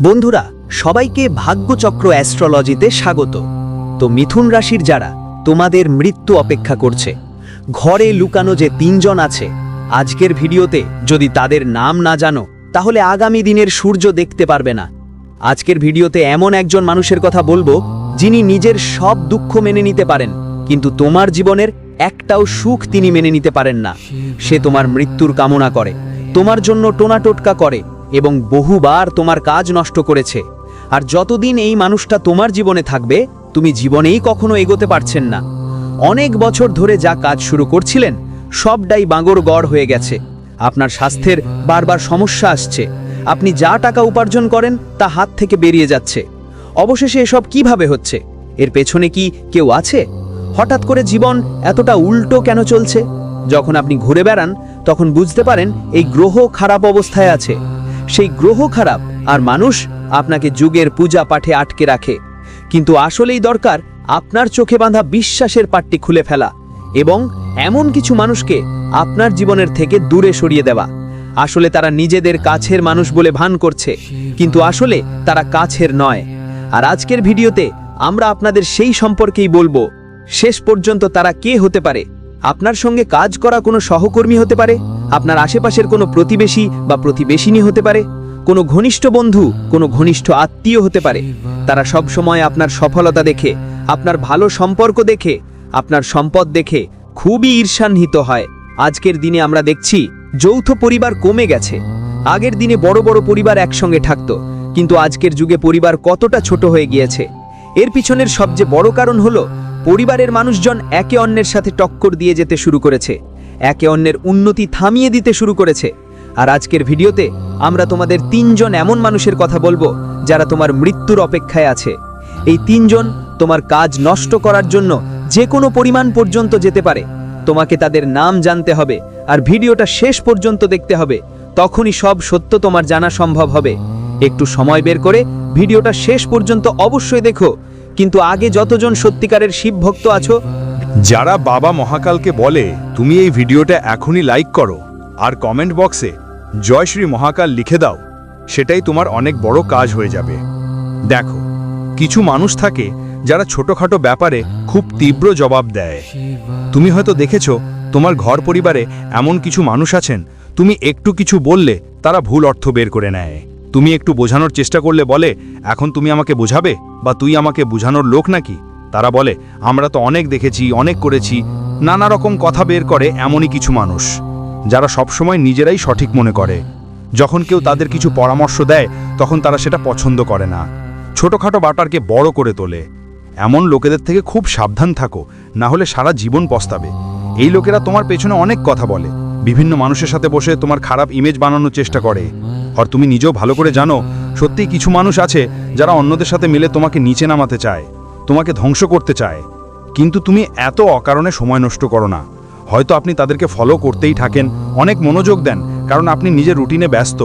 বন্ধুরা, সবাইকে ভাগ্যচক্র অ্যাস্ট্রোলজিতে স্বাগত। তো মিথুন রাশির যারা, তোমাদের মৃত্যু অপেক্ষা করছে। ঘরে লুকানো যে তিনজন আছে, আজকের ভিডিওতে যদি তাদের নাম না জানো, তাহলে আগামী দিনের সূর্য দেখতে পারবে না। আজকের ভিডিওতে এমন একজন মানুষের কথা বলব, যিনি নিজের সব দুঃখ মেনে নিতে পারেন, কিন্তু তোমার জীবনের একটাও সুখ তিনি মেনে নিতে পারেন না। সে তোমার মৃত্যুর কামনা করে, তোমার জন্য টোনাটোটকা করে এবং বহুবার তোমার কাজ নষ্ট করেছে। আর যতদিন এই মানুষটা তোমার জীবনে থাকবে, তুমি জীবনেই কখনো এগোতে পারছেন না। অনেক বছর ধরে যা কাজ শুরু করছিলেন, সবটাই বাঙর গড় হয়ে গেছে। আপনার স্বাস্থ্যের বারবার সমস্যা আসছে। আপনি যা টাকা উপার্জন করেন, তা হাত থেকে বেরিয়ে যাচ্ছে। অবশেষে এসব কীভাবে হচ্ছে? এর পেছনে কি কেউ আছে? হঠাৎ করে জীবন এতটা উল্টো কেন চলছে? যখন আপনি ঘুরে বেড়ান, তখন বুঝতে পারেন, এই গ্রহ খারাপ অবস্থায় আছে। সেই গ্রহ খারাপ আর মানুষ আপনাকে যুগের পূজা পাঠে আটকে রাখে। কিন্তু আসলেই দরকার আপনার চোখে বাঁধা বিশ্বাসের পাটটি খুলে ফেলা এবং এমন কিছু মানুষকে আপনার জীবনের থেকে দূরে সরিয়ে দেওয়া। আসলে তারা নিজেদের কাছের মানুষ বলে ভান করছে, কিন্তু আসলে তারা কাছের নয়। আর আজকের ভিডিওতে আমরা আপনাদের সেই সম্পর্কেই বলব, শেষ পর্যন্ত তারা কে হতে পারে? আপনার সঙ্গে কাজ করা কোনো সহকর্মী হতে পারে, আপনার আশেপাশের কোনো প্রতিবেশী বা প্রতিবেশিনী হতে পারে, কোনো ঘনিষ্ঠ বন্ধু, কোনো ঘনিষ্ঠ আত্মীয় হতে পারে। তারা সব সময় আপনার সফলতা দেখে, আপনার ভালো সম্পর্ক দেখে, আপনার সম্পদ দেখে খুবই ঈর্ষান্বিত হয়। আজকের দিনে আমরা দেখছি, যৌথ পরিবার কমে গেছে। আগের দিনে বড় বড় পরিবার একসঙ্গে থাকতো, কিন্তু আজকের যুগে পরিবার কতটা ছোট হয়ে গিয়েছে। এর পিছনের সবচেয়ে বড় কারণ হলো পরিবারের মানুষজন একে অন্যের সাথে টক্কর দিয়ে যেতে শুরু করেছে। একে অন্যের উন্নতি থামিয়ে দিতে শুরু করেছে। আর আজকের ভিডিওতে আমরা তোমাদের তিনজন এমন মানুষের কথা বলব যারা তোমার মৃত্যুর অপেক্ষায় আছে। এই তিনজন তোমার কাজ নষ্ট করার জন্য যে কোনো পরিমাণ পর্যন্ত যেতে পারে। তোমাকে তাদের নাম জানতে হবে আর ভিডিওটা শেষ পর্যন্ত দেখতে হবে। তখনই সব সত্য তোমার জানা সম্ভব হবে। একটু সময় বের করে ভিডিওটা শেষ পর্যন্ত অবশ্যই দেখো কিন্তু আগে যতজন সত্যিকারের শিব ভক্ত আছো, যারা বাবা মহাকালকে বলে, তুমি এই ভিডিওটা এখনই লাইক করো, আর কমেন্ট বক্সে জয় শ্রী মহাকাল লিখে দাও, সেটাই তোমার অনেক বড় কাজ হয়ে যাবে। দেখো, কিছু মানুষ থাকে, যারা ছোটখাটো ব্যাপারে খুব তীব্র জবাব দেয়। তুমি হয়তো দেখেছ, তোমার ঘর পরিবারে এমন কিছু মানুষ আছেন, তুমি একটু কিছু বললে, তারা ভুল অর্থ বের করে নেয়। তুমি একটু বোঝানোর চেষ্টা করলে বলে, এখন তুমি আমাকে বোঝাবে? বা তুই আমাকে বোঝানোর লোক নাকি? তারা বলে, আমরা তো অনেক দেখেছি, অনেক করেছি। নানা রকম কথা বের করে এমনই কিছু মানুষ, যারা সবসময় নিজেরাই সঠিক মনে করে। যখন কেউ তাদের কিছু পরামর্শ দেয়, তখন তারা সেটা পছন্দ করে না। ছোটখাটো বাটারকে বড় করে তোলে। এমন লোকেদের থেকে খুব সাবধান থাকো, না হলে সারা জীবন পস্তাবে। এই লোকেরা তোমার পেছনে অনেক কথা বলে। বিভিন্ন মানুষের সাথে বসে তোমার খারাপ ইমেজ বানানোর চেষ্টা করে। আর তুমি নিজেও ভালো করে জানো, সত্যি কিছু মানুষ আছে যারা অন্যদের সাথে মিলে তোমাকে নিচে নামাতে চায়, তোমাকে ধ্বংস করতে চায়। কিন্তু তুমি এত অকারণে সময় নষ্ট করো না। হয়তো আপনি তাদেরকে ফলো করতেই থাকেন, অনেক মনোযোগ দেন, কারণ আপনি নিজের রুটিনে ব্যস্ত।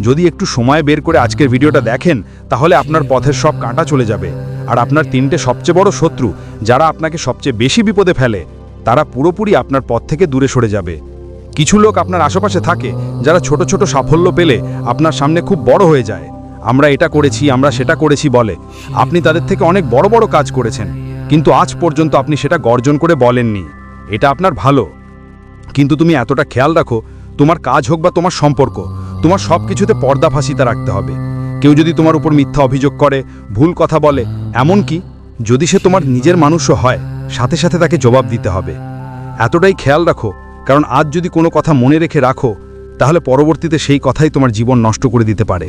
যদি একটু সময় বের করে আজকের ভিডিওটা দেখেন, তাহলে আপনার পথের সব কাঁটা চলে যাবে। আর আপনার তিনটে সবচেয়ে বড় শত্রু, যারা আপনাকে সবচেয়ে বেশি বিপদে ফেলে, তারা পুরোপুরি আপনার পথ থেকে দূরে সরে যাবে। কিছু লোক আপনার আশেপাশে থাকে, যারা ছোট ছোট সাফল্য পেলে আপনার সামনে খুব বড় হয়ে যায়। আমরা এটা করেছি, আমরা সেটা করেছি বলে। আপনি তাদের থেকে অনেক বড় বড় কাজ করেছেন, কিন্তু আজ পর্যন্ত আপনি সেটা গর্জন করে বলেননি। এটা আপনার ভালো। কিন্তু তুমি এতটা খেয়াল রাখো, তোমার কাজ হোক বা তোমার সম্পর্ক, তোমার সব কিছুতে পর্দা ফাঁসিতে রাখতে হবে। কেউ যদি তোমার উপর মিথ্যা অভিযোগ করে, ভুল কথা বলে এমন কি যদি সে তোমার নিজের মানুষও হয়, সাথে সাথে তাকে জবাব দিতে হবে। এতটাই খেয়াল রাখো কারণ আজ যদি কোনো কথা মনে রেখে রাখো, তাহলে পরবর্তীতে সেই কথাই তোমার জীবন নষ্ট করে দিতে পারে।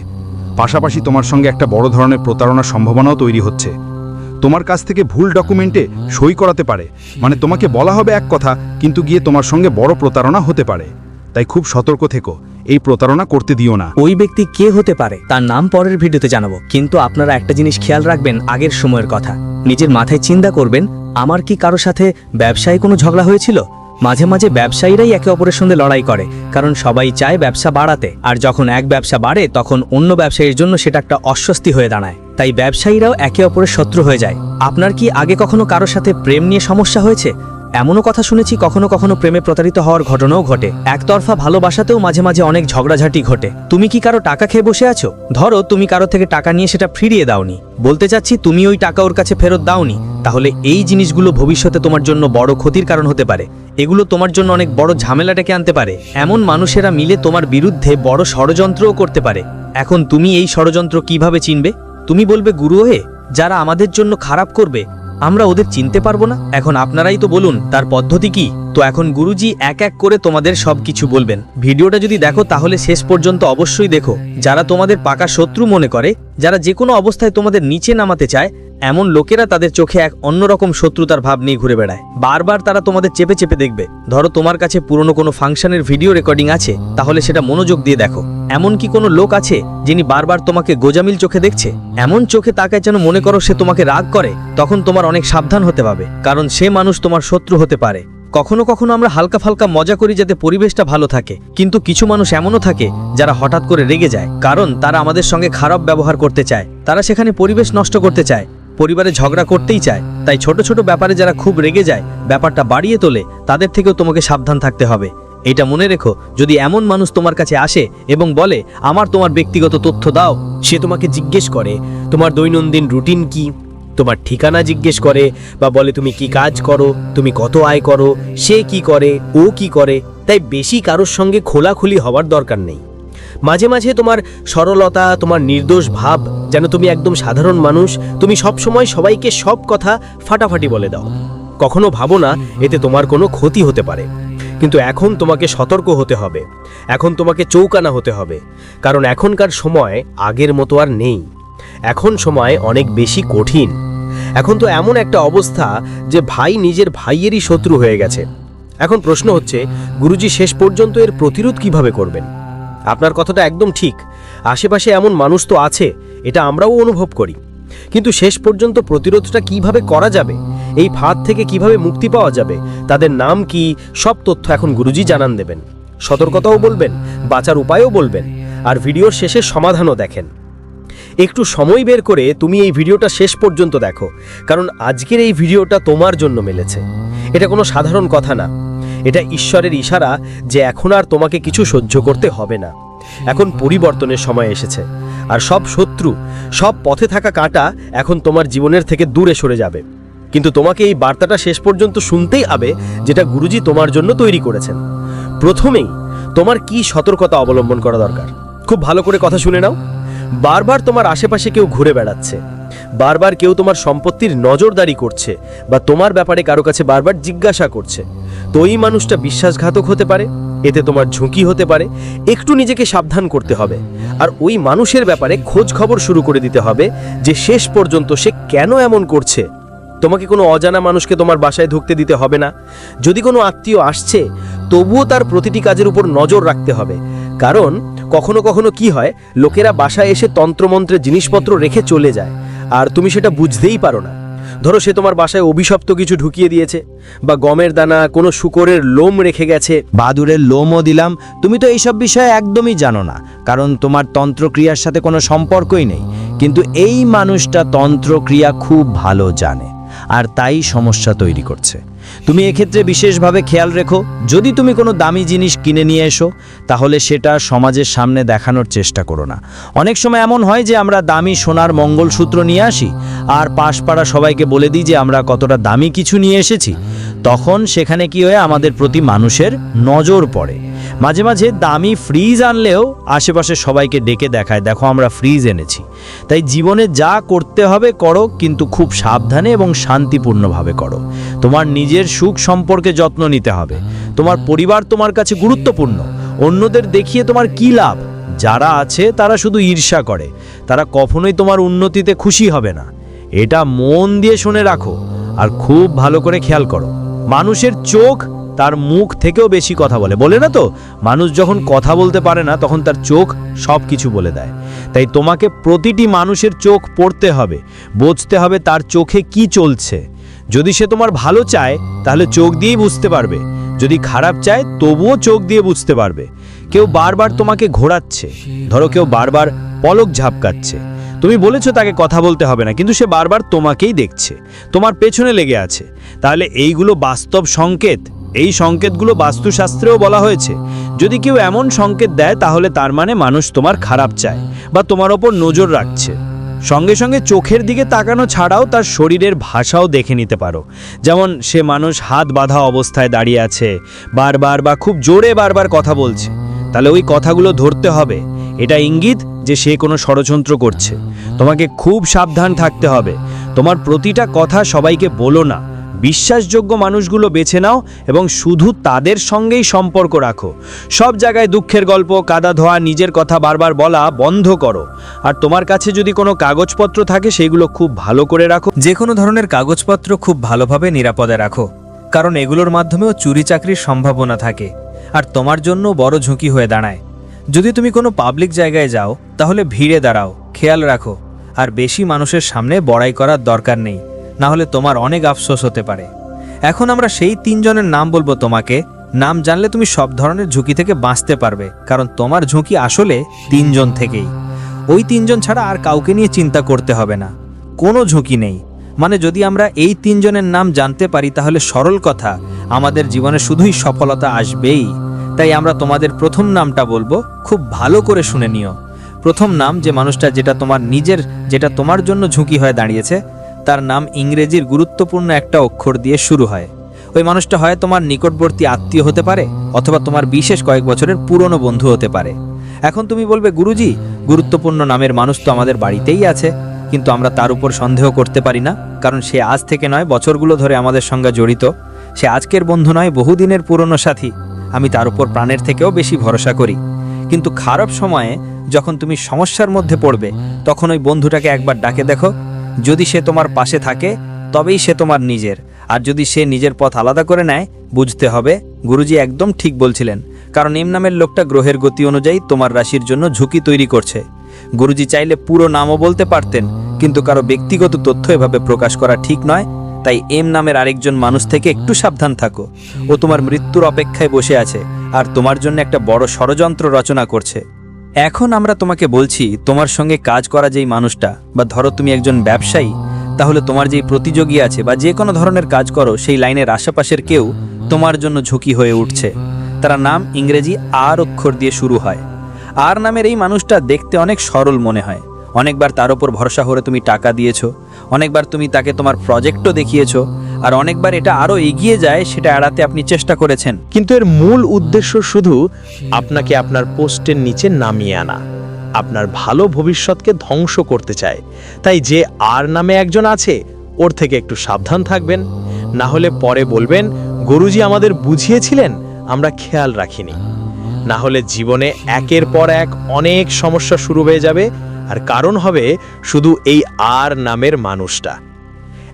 পাশাপাশি তোমার সঙ্গে একটা বড় ধরনের প্রতারণার সম্ভাবনাও তৈরি হচ্ছে। তোমার কাছ থেকে ভুল ডকুমেন্টে সই করাতে পারে। মানে তোমাকে বলা হবে এক কথা, কিন্তু গিয়ে তোমার সঙ্গে বড় প্রতারণা হতে পারে। তাই খুব সতর্ক থেকো, এই প্রতারণা করতে দিও না। ওই ব্যক্তি কে হতে পারে, তার নাম পরের ভিডিওতে জানাব। কিন্তু আপনারা একটা জিনিস খেয়াল রাখবেন আগের সময়ের কথা। নিজের মাথায় চিন্তা করবেন, আমার কি কারও সাথে ব্যবসায় কোনো ঝগড়া হয়েছিল? মাঝে মাঝে ব্যবসায়ীরাই একে অপরের সঙ্গে লড়াই করে, কারণ সবাই চায় ব্যবসা বাড়াতে, আর যখন এক ব্যবসা বাড়ে, তখন অন্য ব্যবসায়ীর জন্য সেটা একটা অস্বস্তি হয়ে দাঁড়ায়। তাই ব্যবসায়ীরাও একে অপরের শত্রু হয়ে যায়। আপনার কি আগে কখনো কারোর সাথে প্রেম নিয়ে সমস্যা হয়েছে? এমনও কথা শুনেছি কখনো কখনো প্রেমে প্রতারিত হওয়ার ঘটনাও ঘটে। একতরফা ভালোবাসাতেও মাঝে মাঝে অনেক ঝগড়াঝাটি ঘটে। তুমি কি কারও টাকা খেয়ে বসে আছো? ধরো, তুমি কারও থেকে টাকা নিয়ে সেটা ফিরিয়ে দাওনি। বলতে চাচ্ছি, তুমি ওই টাকা ওর কাছে ফেরত দাওনি। তাহলে এই জিনিসগুলো ভবিষ্যতে তোমার জন্য বড় ক্ষতির কারণ হতে পারে। এগুলো তোমার জন্য অনেক বড় ঝামেলা ডেকে আনতে পারে। এমন মানুষেরা মিলে তোমার বিরুদ্ধে বড় ষড়যন্ত্রও করতে পারে। এখন তুমি এই ষড়যন্ত্র কীভাবে চিনবে? তুমি বলবে গুরু হয়ে, যারা আমাদের জন্য খারাপ করবে আমরা ওদের চিনতে পারব না। এখন আপনারাই তো বলুন তার পদ্ধতি কি? তো এখন গুরুজি এক এক করে তোমাদের সব কিছু বলবেন। ভিডিওটা যদি দেখো তাহলে শেষ পর্যন্ত অবশ্যই দেখো। যারা তোমাদের পাকা শত্রু মনে করে, যারা যে কোনো অবস্থায় তোমাদের নিচে নামাতে চায়, এমন লোকেরা তাদের চোখে এক অন্যরকম শত্রুতার ভাব নিয়ে ঘুরে বেড়ায়। বারবার তারা তোমাদের চেপে চেপে দেখবে। ধরো তোমার কাছে পুরনো কোনো ফাংশনের ভিডিও রেকর্ডিং আছে, তাহলে সেটা মনোযোগ দিয়ে দেখো। এমন কি কোনো লোক আছে, যিনি বারবার তোমাকে গোজামিল চোখে দেখছে? এমন চোখে তাকায় যেন মনে করো সে তোমাকে রাগ করে, তখন তোমার অনেক সাবধান হতে হবে কারণ সে মানুষ তোমার শত্রু হতে পারে। কখনো কখনো আমরা হালকা ফালকা মজা করি যাতে পরিবেশটা ভালো থাকে। কিন্তু কিছু মানুষ এমনও থাকে, যারা হঠাৎ করে রেগে যায়, কারণ তারা আমাদের সঙ্গে খারাপ ব্যবহার করতে চায়। তারা সেখানে পরিবেশ নষ্ট করতে চায়, পরিবারে ঝগড়া করতেই চায়। তাই ছোট ছোট ব্যাপারে যারা খুব রেগে যায়, ব্যাপারটা বাড়িয়ে তোলে, তাদের থেকেও তোমাকে সাবধান থাকতে হবে। এটা মনে রেখো, যদি এমন মানুষ তোমার কাছে আসে এবং বলে, আমার তোমার ব্যক্তিগত তথ্য দাও সে তোমাকে জিজ্ঞেস করে, তোমার দৈনন্দিন রুটিন কি? তোমার ঠিকানা জিজ্ঞেস করে বা বলে, তুমি কি কাজ করো? তুমি কত আয় করো? সে কি করে? ও কি করে? তাই বেশি কারোর সঙ্গে খোলাখুলি হওয়ার দরকার নেই। মাঝে মাঝে তোমার সরলতা, তোমার নির্দোষ ভাব, যেন তুমি একদম সাধারণ মানুষ, তুমি সব সময় সবাইকে সব কথা ফাটাফাটি বলে দাও। কখনো ভাবো না, এতে তোমার কোনো ক্ষতি হতে পারে। কিন্তু এখন তোমাকে সতর্ক হতে হবে। এখন তোমাকে চৌকানা হতে হবে। কারণ এখনকার সময় আগের মতো আর নেই। এখন সময় অনেক বেশি কঠিন। এখন তো এমন একটা অবস্থা যে ভাই নিজের ভাইয়েরই শত্রু হয়ে গেছে। এখন প্রশ্ন হচ্ছে, গুরুজি শেষ পর্যন্ত এর প্রতিরোধ কীভাবে করবেন? আপনার কথাটা একদম ঠিক। আশেপাশে এমন মানুষ তো আছে, এটা আমরাও অনুভব করি। কিন্তু শেষ পর্যন্ত প্রতিরোধটা কীভাবে করা যাবে? এই ফাঁদ থেকে কীভাবে মুক্তি পাওয়া যাবে? তাদের নাম কি? সব তথ্য এখন গুরুজি জানান দেবেন। সতর্কতাও বলবেন, বাঁচার উপায়ও বলবেন। আর ভিডিওর শেষে সমাধানও দেখেন। একটু সময় বের করে তুমি এই ভিডিওটা শেষ পর্যন্ত দেখো, কারণ আজকের এই ভিডিওটা তোমার জন্য মিলেছে। এটা কোনো সাধারণ কথা না। এটা ঈশ্বরের ইশারা যে এখন আর তোমাকে কিছু সহ্য করতে হবে না। এখন পরিবর্তনের সময় এসেছে। আর সব শত্রু, সব পথে থাকা কাঁটা এখন তোমার জীবনের থেকে দূরে সরে যাবে। কিন্তু তোমাকে এই বার্তাটা শেষ পর্যন্ত শুনতেই হবে, যেটা গুরুজি তোমার জন্য তৈরি করেছেন। প্রথমেই তোমার কি সতর্কতা অবলম্বন করা দরকার? খুব ভালো করে কথা শুনে নাও। বারবার তোমার আশেপাশে কেউ ঘুরে বেড়াচ্ছে। বারবার কেউ তোমার সম্পত্তির নজরদারি করছে বা তোমার ব্যাপারে কারও কাছে বারবার জিজ্ঞাসা করছে। তো এই মানুষটা বিশ্বাসঘাতক হতে পারে, এতে তোমার ঝুঁকি হতে পারে, একটু নিজেকে সাবধান করতে হবে। আর ওই মানুষের ব্যাপারে খোঁজ খবর শুরু করে দিতে হবে যে শেষ পর্যন্ত সে কেন এমন করছে। তোমাকে কোনো অজানা মানুষকে তোমার বাসায় ঢুকতে দিতে হবে না। যদি কোনো আত্মীয় আসছে, তবুও তার প্রতিটি কাজের উপর নজর রাখতে হবে। কারণ কখনো কখনো কি হয়, লোকেরা বাসায় এসে তন্ত্রমন্ত্রের জিনিসপত্র রেখে চলে যায়, আর তুমি সেটা বুঝতেই পারো না। ধরো সে তোমার বাসায় অভিশপ্ত কিছু ঢুকিয়ে দিয়েছে, বা গমের দানা, কোনো শুকরের লোম রেখে গেছে। বাদুরের লোমও দিলাম, তুমি তো এইসব বিষয়ে একদমই জানো না, কারণ তোমার তন্ত্রক্রিয়ার সাথে কোনো সম্পর্কই নেই। কিন্তু এই মানুষটা তন্ত্রক্রিয়া খুব ভালো জানে, আর তাই সমস্যা তৈরি করছে। তুমি এক্ষেত্রে বিশেষভাবে খেয়াল রেখো, যদি তুমি কোনো দামি জিনিস কিনে নিয়ে এসো, তাহলে সেটা সমাজের সামনে দেখানোর চেষ্টা করো না। অনেক সময় এমন হয় যে আমরা দামি সোনার মঙ্গলসূত্র নিয়ে আসি, আর পাশপাড়া সবাইকে বলে দিই যে আমরা কতটা দামি কিছু নিয়ে এসেছি, তখন সেখানে কি হয় আমাদের প্রতি মানুষের নজর পড়ে। মাঝে মাঝে দামি ফ্রিজ আনলেও আশেপাশে সবাইকে ডেকে দেখায়, দেখো, আমরা ফ্রিজ এনেছি। তাই জীবনে যা করতে হবে করো, কিন্তু খুব সাবধানে এবং শান্তিপূর্ণভাবে করো। তোমার নিজের সুখ সম্পর্কে যত্ন নিতে হবে। তোমার পরিবার তোমার কাছে গুরুত্বপূর্ণ। অন্যদের দেখিয়ে তোমার কি লাভ? যারা আছে, তারা শুধু ঈর্ষা করে। তারা কখনোই তোমার উন্নতিতে খুশি হবে না। এটা মন দিয়ে শুনে রাখো আর খুব ভালো করে খেয়াল করো। মানুষের চোখ তার মুখ থেকেও বেশি কথা বলে। বলে না তো? মানুষ যখন কথা বলতে পারে না, তখন তার চোখ সব কিছু বলে দেয়। তাই তোমাকে প্রতিটি মানুষের চোখ পড়তে হবে, বুঝতে হবে তার চোখে কি চলছে। যদি সে তোমার ভালো চায়, তাহলে চোখ দিয়েই বুঝতে পারবে। যদি খারাপ চায়, তবুও চোখ দিয়ে বুঝতে পারবে। কেউ বারবার তোমাকে ঘোরাচ্ছে, ধরো কেউ বারবার পলক ঝাপকাচ্ছে। তুমি বলেছ তাকে কথা বলতে হবে না, কিন্তু সে বারবার তোমাকেই দেখছে, তোমার পেছনে লেগে আছে। তাহলে এইগুলো বাস্তব সংকেত? এই সংকেতগুলো বাস্তুশাস্ত্রেও বলা হয়েছে। যদি কেউ এমন সংকেত দেয়, তাহলে তার মানে মানুষ তোমার খারাপ চায় বা তোমার ওপর নজর রাখছে। সঙ্গে সঙ্গে চোখের দিকে তাকানো ছাড়াও তার শরীরের ভাষাও দেখে নিতে পারো। যেমন, সে মানুষ হাত বাঁধা অবস্থায় দাঁড়িয়ে আছে, বারবার বা খুব জোরে বারবার কথা বলছে। তাহলে ওই কথাগুলো ধরতে হবে। এটা ইঙ্গিত যে সে কোনো ষড়যন্ত্র করছে। তোমাকে খুব সাবধান থাকতে হবে। তোমার প্রতিটা কথা সবাইকে বলো না। বিশ্বাসযোগ্য মানুষগুলো বেছে নাও এবং শুধু তাদের সঙ্গেই সম্পর্ক রাখো। সব জায়গায় দুঃখের গল্প, কাদা ধোয়া, নিজের কথা বারবার বলা বন্ধ করো। আর তোমার কাছে যদি কোনো কাগজপত্র থাকে, সেগুলো খুব ভালো করে রাখো। যে কোনো ধরনের কাগজপত্র খুব ভালোভাবে নিরাপদে রাখো, কারণ এগুলোর মাধ্যমেও চুরি চাকরির সম্ভাবনা থাকে, আর তোমার জন্য বড় ঝুঁকি হয়ে দাঁড়ায়। যদি তুমি কোনো পাবলিক জায়গায় যাও, তাহলে ভিড়ে দাঁড়াও, খেয়াল রাখো, আর বেশি মানুষের সামনে বড়াই করার দরকার নেই। না হলে তোমার অনেক আফসোস হতে পারে। এখন আমরা সেই তিনজনের নাম বলব তোমাকে। নাম জানলে তুমি সব ধরনের ঝুঁকি থেকে বাঁচতে পারবে, কারণ তোমার ঝুঁকি আসলে তিনজন থেকেই। ওই তিনজন ছাড়া আর কাউকে নিয়ে চিন্তা করতে হবে না। কোনো ঝুঁকি নেই। মানে যদি আমরা এই তিনজনের নাম জানতে পারি, তাহলে সরল কথা, আমাদের জীবনে শুধুই সফলতা আসবেই। তাই আমরা তোমাদের প্রথম নামটা বলব, খুব ভালো করে শুনে নিও। প্রথম নাম যে মানুষটা যেটা তোমার নিজের, যেটা তোমার জন্য ঝুঁকি হয়ে দাঁড়িয়েছে তার নাম ইংরেজির গুরুত্বপূর্ণ একটা অক্ষর দিয়ে শুরু হয়। ওই মানুষটা হয় তোমার নিকটবর্তী আত্মীয় হতে পারে, অথবা তোমার বিশেষ কয়েক বছরের পুরনো বন্ধু হতে পারে। এখন তুমি বলবে, গুরুজি, গুরুত্বপূর্ণ নামের মানুষ তো আমাদের বাড়িতেই আছে, কিন্তু আমরা তার উপর সন্দেহ করতে পারি না, কারণ সে আজ থেকে নয়, বছরগুলো ধরে আমাদের সঙ্গে জড়িত। সে আজকের বন্ধু নয়, বহুদিনের পুরনো সাথী। আমি তার উপর প্রাণের থেকেও বেশি ভরসা করি। কিন্তু খারাপ সময়ে যখন তুমি সমস্যার মধ্যে পড়বে, তখন ওই বন্ধুটাকে একবার ডাকে দেখো যদি সে তোমার পাশে থাকে, তবেই সে তোমার নিজের। আর যদি সে নিজের পথ আলাদা করে নেয়, বুঝতে হবে, গুরুজি একদম ঠিক বলছিলেন, কারণ এম নামের লোকটা গ্রহের গতি অনুযায়ী তোমার রাশির জন্য ঝুঁকি তৈরি করছে। গুরুজি চাইলে পুরো নামও বলতে পারতেন, কিন্তু কারও ব্যক্তিগত তথ্য এভাবে প্রকাশ করা ঠিক নয়, তাই এম নামের আরেকজন মানুষ থেকে একটু সাবধান থাকো। ও তোমার মৃত্যুর অপেক্ষায় বসে আছে, আর তোমার জন্য একটা বড় ষড়যন্ত্র রচনা করছে। এখন আমরা তোমাকে বলছি, তোমার সঙ্গে কাজ করা যেই মানুষটা, বা ধরো তুমি একজন ব্যবসায়ী, তাহলে তোমার যেই প্রতিযোগী আছে, বা যে কোনো ধরনের কাজ করো, সেই লাইনের আশেপাশের কেউ তোমার জন্য ঝুঁকি হয়ে উঠছে। তারা নাম ইংরেজি আর অক্ষর দিয়ে শুরু হয়। আর নামের এই মানুষটা দেখতে অনেক সরল মনে হয়। অনেকবার তার উপর ভরসা করে তুমি টাকা দিয়েছ, অনেকবার তুমি তাকে তোমার প্রজেক্টও দেখিয়েছো আর অনেকবার এটা আরও এগিয়ে যায়, সেটা এড়াতে আপনি চেষ্টা করেছেন। কিন্তু এর মূল উদ্দেশ্য শুধু আপনাকে আপনার পোস্টের নিচে নামিয়ে আনা। আপনার ভালো ভবিষ্যৎকে ধ্বংস করতে চায়। তাই যে আর নামে একজন আছে, ওর থেকে একটু সাবধান থাকবেন। না হলে পরে বলবেন, গুরুজি আমাদের বুঝিয়েছিলেন, আমরা খেয়াল রাখিনি। না হলে জীবনে একের পর এক অনেক সমস্যা শুরু হয়ে যাবে। আর কারণ হবে, শুধু এই আর নামের মানুষটা।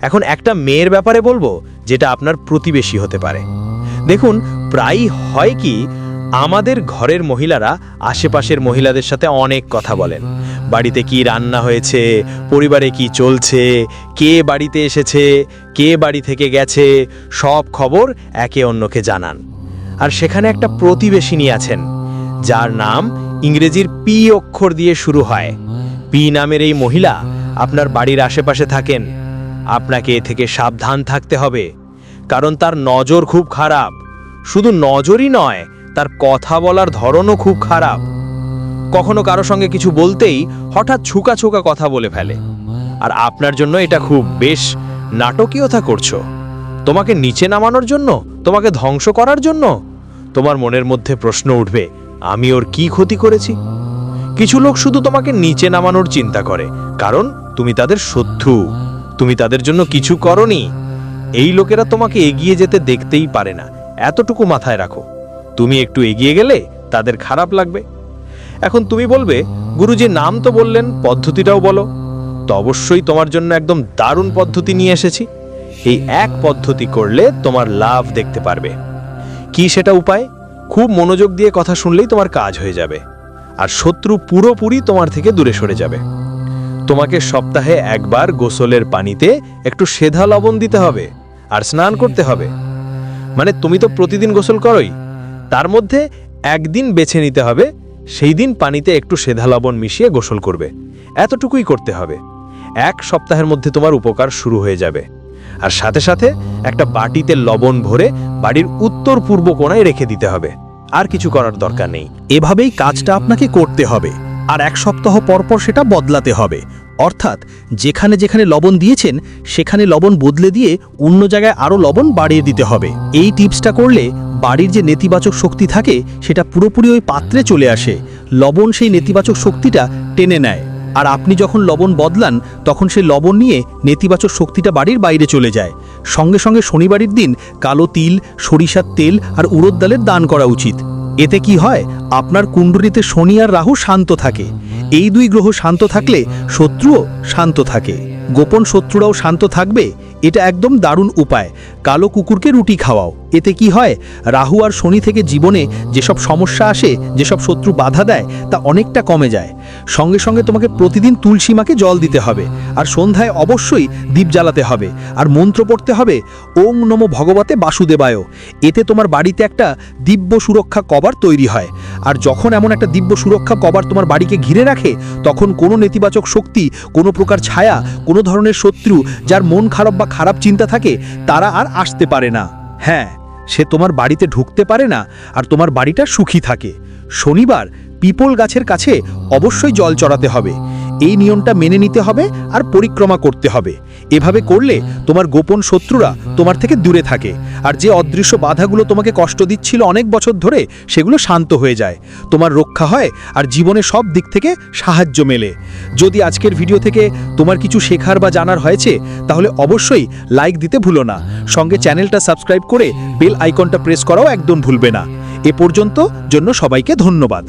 এখন একটা মেয়ের ব্যাপারে বলব, যেটা আপনার প্রতিবেশী হতে পারে। দেখুন, প্রায়ই হয় কি, আমাদের ঘরের মহিলারা আশেপাশের মহিলাদের সাথে অনেক কথা বলেন। বাড়িতে কি রান্না হয়েছে, পরিবারে কি চলছে, কে বাড়িতে এসেছে, কে বাড়ি থেকে গেছে, সব খবর একে অন্যকে জানান। আর সেখানে একটা প্রতিবেশিনী আছেন, যার নাম ইংরেজির পি অক্ষর দিয়ে শুরু হয়। পি নামের এই মহিলা আপনার বাড়ির আশেপাশে থাকেন আপনাকে এ থেকে সাবধান থাকতে হবে, কারণ তার নজর খুব খারাপ। শুধু নজরই নয়, তার কথা বলার ধরনও খুব খারাপ। কখনো কারও সঙ্গে কিছু বলতেই হঠাৎ ছুকা ছুকা কথা বলে ফেলে। আর আপনার জন্য এটা খুব বেশ নাটকীয়তা করছ। তোমাকে নিচে নামানোর জন্য? তোমাকে ধ্বংস করার জন্য? তোমার মনের মধ্যে প্রশ্ন উঠবে, আমি ওর কি ক্ষতি করেছি? কিছু লোক শুধু তোমাকে নিচে নামানোর চিন্তা করে, কারণ তুমি তাদের শত্রু। তুমি তাদের জন্য কিছু করনি। এই লোকেরা তোমাকে এগিয়ে যেতে দেখতেই পারে না। এতটুকু মাথায় রাখো। তুমি একটু এগিয়ে গেলে তাদের খারাপ লাগবে। এখন তুমি বলবে গুরুজি নাম তো বললেন, পদ্ধতিটাও বলো। তো অবশ্যই তোমার জন্য একদম দারুণ পদ্ধতি নিয়ে এসেছি। এই এক পদ্ধতি করলে তোমার লাভ দেখতে পারবে। কি সেটা উপায়? খুব মনোযোগ দিয়ে কথা শুনলেই তোমার কাজ হয়ে যাবে। আর শত্রু পুরোপুরি তোমার থেকে দূরে সরে যাবে। তোমাকে সপ্তাহে একবার গোসলের পানিতে একটু সেধা লবণ দিতে হবে আর স্নান করতে হবে। মানে তুমি তো প্রতিদিন গোসল করোই। তার মধ্যে একদিন বেছে নিতে হবে, সেই দিন পানিতে একটু সেধা লবণ মিশিয়ে গোসল করবে। এতটুকুই করতে হবে। এক সপ্তাহের মধ্যে তোমার উপকার শুরু হয়ে যাবে। আর সাথে সাথে একটা বাটিতে লবণ ভরে বাড়ির উত্তর পূর্ব কোণায় রেখে দিতে হবে। আর কিছু করার দরকার নেই। এভাবেই কাজটা আপনাকে করতে হবে। আর এক সপ্তাহ পর পর সেটা বদলাতে হবে। অর্থাৎ যেখানে যেখানে লবণ দিয়েছেন, সেখানে লবণ বদলে দিয়ে অন্য জায়গায় আরও লবণ বাড়িয়ে দিতে হবে। এই টিপসটা করলে বাড়ির যে নেতিবাচক শক্তি থাকে, সেটা পুরোপুরি ওই পাত্রে চলে আসে। লবণ সেই নেতিবাচক শক্তিটা টেনে নেয়। আর আপনি যখন লবণ বদলান, তখন সেই লবণ নিয়ে নেতিবাচক শক্তিটা বাড়ির বাইরে চলে যায়। সঙ্গে সঙ্গে শনিবারের দিন কালো তিল, সরিষার তেল আর উড়দ ডালের দান করা উচিত। এতে কি হয়? আপনার কুণ্ডলিতে শনি আর রাহু শান্ত থাকে। এই দুই গ্রহ শান্ত থাকলে শত্রুও শান্ত থাকে। গোপন শত্রুরাও শান্ত থাকবে, এটা একদম দারুণ উপায়। কালো কুকুরকে রুটি খাওয়াও। এতে কি হয়, রাহু আর শনি থেকে জীবনে যেসব সমস্যা আসে, যেসব শত্রু বাধা দেয়, তা অনেকটা কমে যায়। সঙ্গে সঙ্গে তোমাকে প্রতিদিন তুলসী মাকে জল দিতে হবে। আর সন্ধ্যায় অবশ্যই দীপ জ্বালাতে হবে। আর মন্ত্র পড়তে হবে, ওং নমো ভগবতে বাসুদেবায়। এতে তোমার বাড়িতে একটা দিব্য সুরক্ষা কভার তৈরি হয়। আর যখন এমন একটা দিব্য সুরক্ষা কভার তোমার বাড়িকে ঘিরে রাখে, তখন কোনো নেতিবাচক শক্তি, কোনো প্রকার ছায়া, কোনো ধরনের শত্রু, যার মন খারাপ বা খারাপ চিন্তা থাকে, তারা আর আসতে পারে না। হ্যাঁ সে তোমার বাড়িতে ঢুকতে পারে না, আর তোমার বাড়িটা সুখী থাকে। শনিবার পিপল গাছের কাছে অবশ্যই জল চড়াতে হবে। এই নিয়মটা মেনে নিতে হবে আর পরিক্রমা করতে হবে। এভাবে করলে তোমার গোপন শত্রুরা তোমার থেকে দূরে থাকে। আর যে অদৃশ্য বাধাগুলো তোমাকে কষ্ট দিচ্ছিল অনেক বছর ধরে, সেগুলো শান্ত হয়ে যায়। তোমার রক্ষা হয় আর জীবনে সব দিক থেকে সাহায্য মেলে। যদি আজকের ভিডিও থেকে তোমার কিছু শেখার বা জানার হয়েছে, তাহলে অবশ্যই লাইক দিতে ভুলো না। সঙ্গে চ্যানেলটা সাবস্ক্রাইব করে বেল আইকনটা প্রেস করাও একদম ভুলবে না। এ পর্যন্ত জন্য সবাইকে ধন্যবাদ।